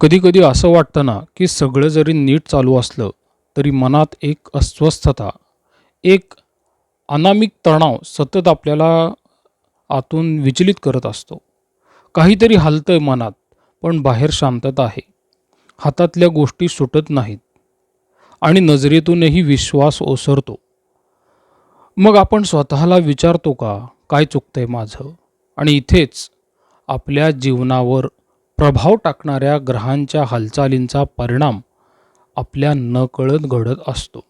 कधीकधी असं वाटतं ना की सगळं जरी नीट चालू असलं तरी मनात एक अस्वस्थता एक अनामिक तणाव सतत आपल्याला आतून विचलित करत असतो. काहीतरी हलतंय मनात पण बाहेर शांतता आहे. हातातल्या गोष्टी सुटत नाहीत आणि नजरेतूनही विश्वास ओसरतो. मग आपण स्वतःला विचारतो का काय चुकतंय माझं? आणि इथेच आपल्या जीवनावर प्रभाव टाकणाऱ्या ग्रहांच्या हालचालींचा परिणाम आपल्या नकळत घडत असतो.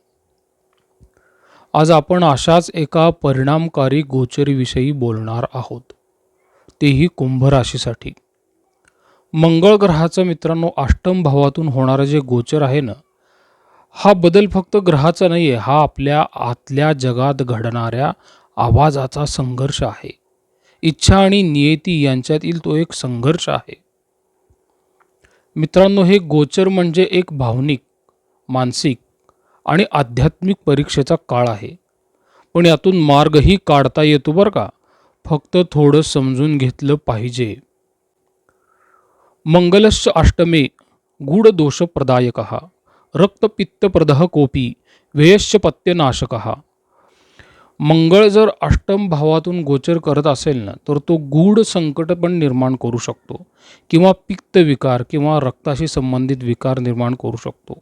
आज आपण अशाच एका परिणामकारी गोचरीविषयी बोलणार आहोत. तेही कुंभ राशीसाठी. मंगळ ग्रहाचं मित्रांनो अष्टम भावातून होणारं जे गोचर आहे ना हा बदल फक्त ग्रहाचा नाही आहे हा आपल्या आतल्या जगात घडणाऱ्या आवाजाचा संघर्ष आहे. इच्छा आणि नियती यांच्यातील तो एक संघर्ष आहे. मित्रांनो हे गोचर म्हणजे एक भावनिक मानसिक आणि आध्यात्मिक परीक्षेचा काळ आहे. पण यातून मार्गही काढता येतो बरं का? फक्त थोडं समजून घेतलं पाहिजे. मंगलश्च अष्टमे गूढदोषप्रदायक रक्तपित्तप्रदह कोपी व्ययश्च पत्यनाशक मंगळ जर अष्टम भावातून गोचर करत असेल ना तर तो गूढ संकट पण निर्माण करू शकतो. किंवा पित्त विकार किंवा रक्ताशी संबंधित विकार निर्माण करू शकतो.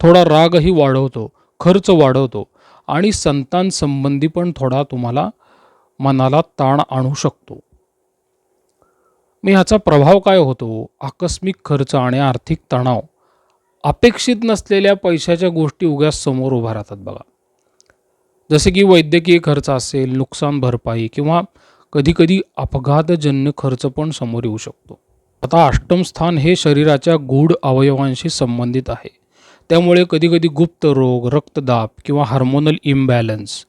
थोडा रागही वाढवतो खर्च वाढवतो आणि संतान संबंधी पण थोडा तुम्हाला मनाला ताण आणू शकतो. मग ह्याचा प्रभाव काय होतो? आकस्मिक खर्च आणि आर्थिक तणाव. अपेक्षित नसलेल्या पैशाच्या गोष्टी उग्यास समोर उभा राहतात बघा. जसे की वैद्यकीय खर्च असेल नुकसान भरपाई किंवा कधीकधी अपघातजन्य खर्च पण समोर येऊ शकतो. आता अष्टम स्थान हे शरीराच्या गूढ अवयवांशी संबंधित आहे. त्यामुळे कधीकधी गुप्त रोग रक्तदाब किंवा हार्मोनल इम्बॅलन्स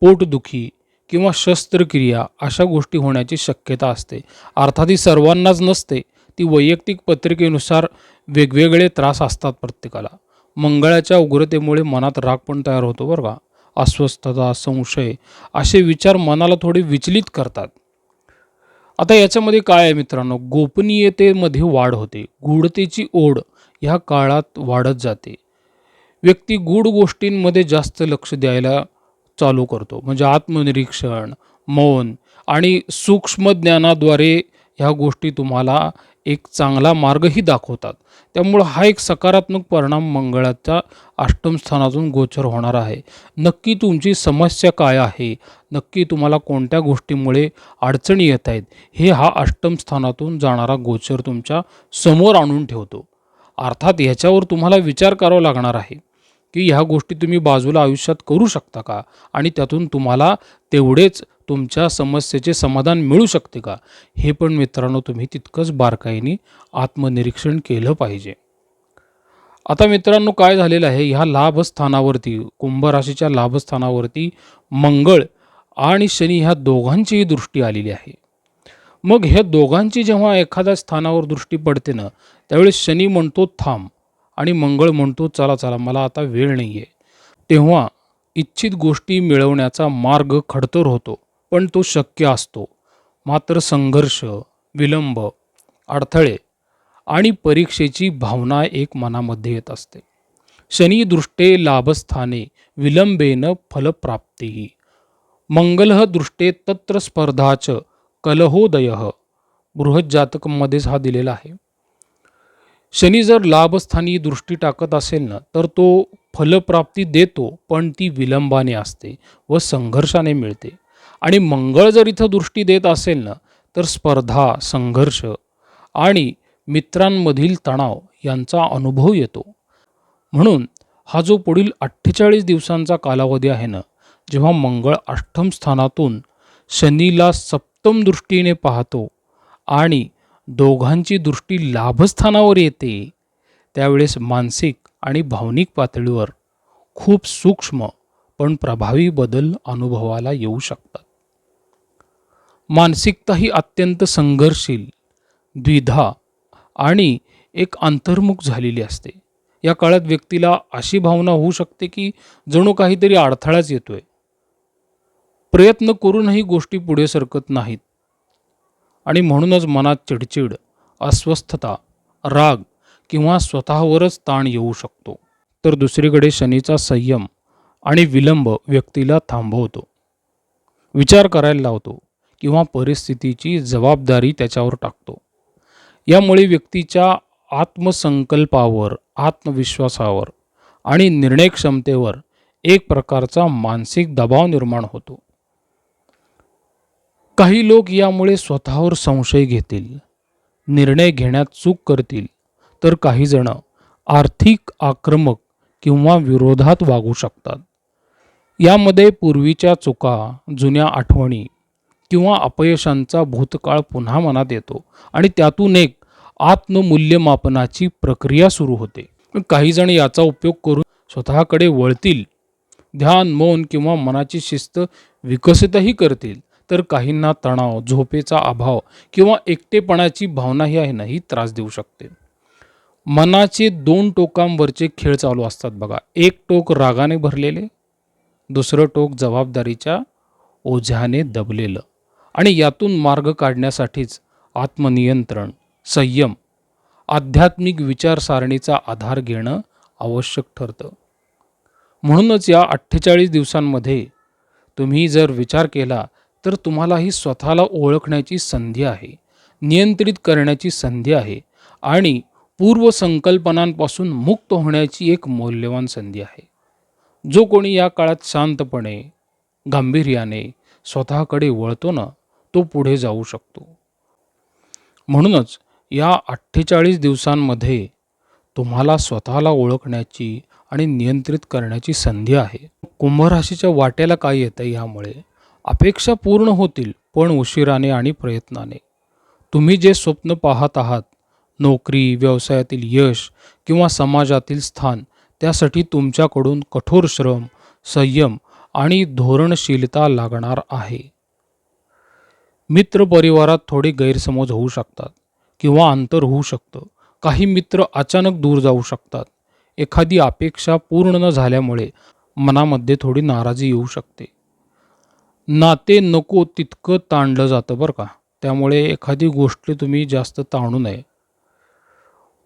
पोटदुखी किंवा शस्त्रक्रिया अशा गोष्टी होण्याची शक्यता असते. अर्थात ही सर्वांनाच नसते ती वैयक्तिक पत्रिकेनुसार वेगवेगळे त्रास असतात प्रत्येकाला. मंगळाच्या उग्रतेमुळे मनात राग पण तयार होतो बरं का? अस्वस्थता संशय असे विचार मनाला थोडे विचलित करतात. आता याच्यामध्ये काय आहे मित्रांनो? गोपनीयतेमध्ये वाढ होते. गूढतेची ओढ ह्या काळात वाढत जाते. व्यक्ती गूढ गोष्टींमध्ये जास्त लक्ष द्यायला चालू करतो. म्हणजे आत्मनिरीक्षण मौन आणि सूक्ष्म ज्ञानाद्वारे ह्या गोष्टी तुम्हाला एक चांगला मार्गही दाखवतात. त्यामुळं हा एक सकारात्मक परिणाम मंगळाच्या अष्टम स्थानातून गोचर होणार आहे. नक्की तुमची समस्या काय आहे? नक्की तुम्हाला कोणत्या गोष्टीमुळे अडचणी येत आहेत? हे हा अष्टम स्थानातून जाणारा गोचर तुमच्यासमोर आणून ठेवतो. अर्थात ह्याच्यावर तुम्हाला विचार करावा लागणार आहे की ह्या गोष्टी तुम्ही बाजूला आयुष्यात करू शकता का? आणि त्यातून तुम्हाला तेवढेच तुमच्या समस्येचे समाधान मिळू शकते का? हे पण मित्रांनो तुम्ही तितकंच बारकाईने आत्मनिरीक्षण केलं पाहिजे. आता मित्रांनो काय झालेलं आहे? ह्या लाभस्थानावरती कुंभराशीच्या लाभस्थानावरती मंगळ आणि शनी ह्या दोघांचीही दृष्टी आलेली आहे. मग ह्या दोघांची जेव्हा एखाद्या स्थानावर दृष्टी पडते ना त्यावेळेस शनी म्हणतो थांब आणि मंगळ म्हणतो चला चला मला आता वेळ नाही आहे तेव्हा इच्छित गोष्टी मिळवण्याचा मार्ग खडतर होतो. पण तो शक्य असतो. मात्र संघर्ष विलंब अडथळे आणि परीक्षेची भावना एक मनामध्ये येत असते. शनी दृष्टे लाभस्थाने विलंबेन फलप्राप्ती. मंगलह दृष्टे तत्र स्पर्धाच कलहोदय. बृहज्जातकमध्येच हा दिलेला आहे. शनी जर लाभस्थानी दृष्टी टाकत असेल ना तर तो फलप्राप्ती देतो पण ती विलंबाने असते व संघर्षाने मिळते. आणि मंगळ जर इथं दृष्टी देत असेल ना तर स्पर्धा संघर्ष आणि मित्रांमधील तणाव यांचा अनुभव येतो. म्हणून हा जो पुढील अठ्ठेचाळीस दिवसांचा कालावधी आहे ना जेव्हा मंगळ अष्टम स्थानातून शनीला सप्तम दृष्टीने पाहतो आणि दोघांची दृष्टी लाभस्थानावर येते त्यावेळेस मानसिक आणि भावनिक पातळीवर खूप सूक्ष्म पण प्रभावी बदल अनुभवाला येऊ शकतात. मानसिकता ही अत्यंत संघर्षशील द्विधा आणि एक अंतर्मुख झालेली असते. या काळात व्यक्तीला अशी भावना होऊ शकते की जणू काहीतरी अडथळाच येतोय. प्रयत्न करूनही गोष्टी पुढे सरकत नाहीत. आणि म्हणूनच मनात चिडचिड अस्वस्थता राग किंवा स्वतःवरच ताण येऊ शकतो. तर दुसरीकडे शनीचा संयम आणि विलंब व्यक्तीला थांबवतो. विचार करायला लावतो किंवा परिस्थितीची जबाबदारी त्याच्यावर टाकतो. यामुळे व्यक्तीच्या आत्मसंकल्पावर आत्मविश्वासावर आणि निर्णय क्षमतेवर एक प्रकारचा मानसिक दबाव निर्माण होतो. काही लोक यामुळे स्वतःवर संशय घेतील निर्णय घेण्यात चूक करतील तर काहीजणं आर्थिक आक्रमक किंवा विरोधात वागू शकतात. यामध्ये पूर्वीच्या चुका जुन्या आठवणी किंवा अपयशांचा भूतकाळ पुन्हा मनात येतो आणि त्यातून एक आत्ममूल्यमापनाची प्रक्रिया सुरू होते. काही जण याचा उपयोग करून स्वतःकडे वळतील ध्यान मौन किंवा मनाची शिस्त विकसितही करतील तर काहींना तणाव झोपेचा अभाव किंवा एकटेपणाची भावना ही आहे ना ही त्रास देऊ शकते. मनाचे दोन टोकांवरचे खेळ चालू असतात बघा. एक टोक रागाने भरलेले दुसरं टोक जबाबदारीच्या ओझ्याने दबलेलं आणि यातून मार्ग काढण्यासाठीच आत्मनियंत्रण संयम आध्यात्मिक विचारसारणीचा आधार घेणं आवश्यक ठरतं. म्हणूनच या अठ्ठेचाळीस दिवसांमध्ये तुम्ही जर विचार केला तर तुम्हाला ही स्वतःला ओळखण्याची संधी आहे नियंत्रित करण्याची संधी आहे आणि पूर्वसंकल्पनांपासून मुक्त होण्याची एक मौल्यवान संधी आहे. जो कोणी या काळात शांतपणे गांभीर्याने स्वतःकडे वळतो ना तो पुढे जाऊ शकतो. म्हणूनच या अठ्ठेचाळीस दिवसांमध्ये तुम्हाला स्वतःला ओळखण्याची आणि नियंत्रित करण्याची संधी आहे. कुंभराशीच्या वाट्याला काय येतं ह्यामुळे अपेक्षा पूर्ण होतील पण उशिराने आणि प्रयत्नाने. तुम्ही जे स्वप्न पाहत आहात नोकरी व्यवसायातील यश किंवा समाजातील स्थान त्यासाठी तुमच्याकडून कठोर श्रम संयम आणि धोरणशीलता लागणार आहे. मित्रपरिवारात थोडे गैरसमज होऊ शकतात किंवा अंतर होऊ शकतं. काही मित्र अचानक दूर जाऊ शकतात. एखादी अपेक्षा पूर्ण न झाल्यामुळे मनामध्ये थोडी नाराजी येऊ शकते. नाते नको तितकं ताणलं जातं बरं का? त्यामुळे एखादी गोष्ट तुम्ही जास्त ताणू नये.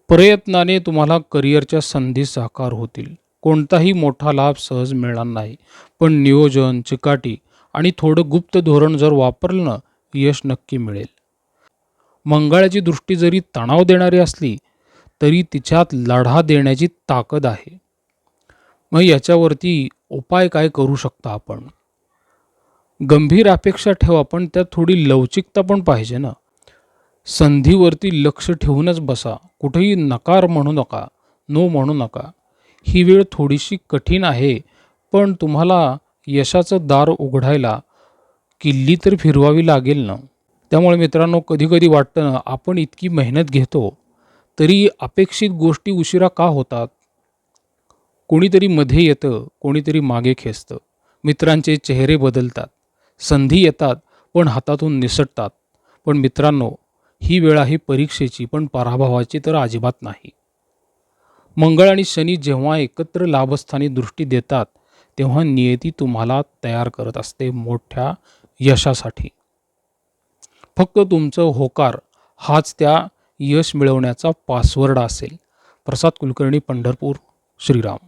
प्रयत्नाने तुम्हाला करिअरच्या संधी साकार होतील. कोणताही मोठा लाभ सहज मिळणार नाही. पण नियोजन चिकाटी आणि थोडं गुप्त धोरण जर वापरलं ना यश नक्की मिळेल. मंगळाची दृष्टी जरी तणाव देणारी असली तरी तिच्यात लढा देण्याची ताकद आहे. मग याच्यावरती उपाय काय करू शकता आपण? गंभीर अपेक्षा ठेवा पण त्यात थोडी लवचिकता पण पाहिजे ना. संधीवरती लक्ष ठेवूनच बसा. कुठेही नकार म्हणू नका नो म्हणू नका. ही वेळ थोडीशी कठीण आहे पण तुम्हाला यशाचं दार उघडायला किल्ली तर फिरवावी लागेल ना? त्यामुळे मित्रांनो कधीकधी वाटतं ना आपण इतकी मेहनत घेतो तरी अपेक्षित गोष्टी उशिरा का होतात? कोणीतरी मध्ये येतं कोणीतरी मागे खेचतं. मित्रांचे चेहरे बदलतात संधी येतात पण हातातून निसटतात. पण मित्रांनो ही वेळ आहे परीक्षेची पण पराभवाची तर अजिबात नाही. मंगळ आणि शनी जेव्हा एकत्र लाभस्थानी दृष्टी देतात तेव्हा नियती तुम्हाला तयार करत असते मोठ्या यशासाठी. फक्त तुमचं होकार हाच त्या यश मिळवण्याचा पासवर्ड असेल. प्रसाद कुलकर्णी पंढरपूर श्रीराम.